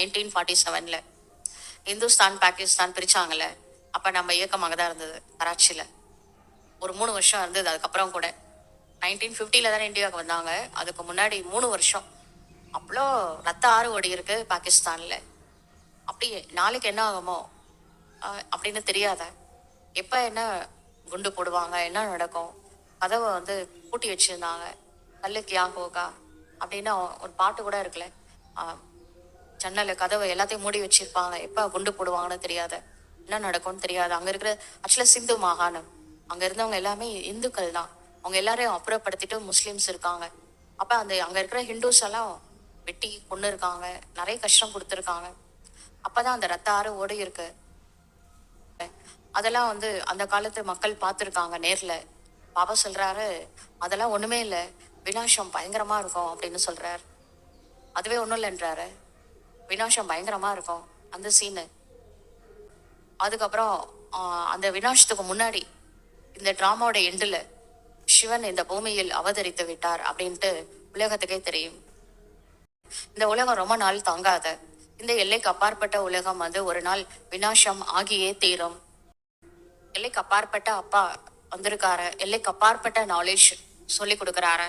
Nineteen forty செவனில் இந்துஸ்தான் பாகிஸ்தான் பிரிச்சாங்கல்ல அப்போ நம்ம இயக்கம் அங்கே தான் இருந்தது கராச்சியில் ஒரு மூணு வருஷம் இருந்தது அதுக்கப்புறம் கூட. நைன்டீன் ஃபிஃப்டியில் தானே இந்தியாவுக்கு வந்தாங்க அதுக்கு முன்னாடி மூணு வருஷம். அவ்வளோ ரத்த ஆறு ஓடி இருக்கு பாகிஸ்தானில். அப்படி நாளைக்கு என்ன ஆகுமோ அப்படின்னு தெரியாத. எப்போ என்ன குண்டு போடுவாங்க என்ன நடக்கும்? கதவை வந்து பூட்டி வச்சிருந்தாங்க. கல்லு யா ஹோகா அப்படின்னு ஒரு பாட்டு கூட இருக்குல்ல ஜன்னல் கதவை எல்லாத்தையும் மூடி வச்சிருப்பாங்க எப்போ குண்டு போடுவாங்கன்னு தெரியாத. என்ன நடக்கும்னு தெரியாது. அங்கே இருக்கிற ஆக்சுவலாக சிந்து மாகாணம். அங்கே இருந்தவங்க எல்லாமே இந்துக்கள் தான். அவங்க எல்லாரையும் அப்புறப்படுத்திட்டு முஸ்லீம்ஸ் இருக்காங்க. அப்போ அந்த அங்கே இருக்கிற ஹிந்துஸ் எல்லாம் வெட்டி கொண்டு இருக்காங்க. நிறைய கஷ்டம் கொடுத்துருக்காங்க. அப்பதான் அந்த ரத்த ஆறு ஓடி இருக்கு. அதெல்லாம் வந்து அந்த காலத்து மக்கள் பார்த்துருக்காங்க நேர்ல. பாபா சொல்றாரு அதெல்லாம் ஒண்ணுமே இல்லை. விநாசம் பயங்கரமா இருக்கும் அப்படின்னு சொல்றாரு. அதுவே ஒன்றும் இல்லைன்றாரு. வினாஷம் பயங்கரமா இருக்கும் அந்த சீனு அதுக்கப்புறம் அந்த வினாசத்துக்கு முன்னாடி இந்த ட்ராமாவோட எண்டில் சிவன் இந்த பூமியில் அவதரித்து விட்டார் அப்படின்ட்டு உலகத்துக்கே தெரியும். இந்த உலகம் ரொம்ப நாள் தாங்காத இந்த எல்லைக்கு அப்பாற்பட்ட உலகம் வந்து ஒரு நாள் வினாசம் ஆகியே தீரும். எல்லைக்கு அப்பாற்பட்ட அப்பா வந்திருக்காரு எல்லைக்கு அப்பாற்பட்ட நாலேஜ் சொல்லி கொடுக்குறாரு.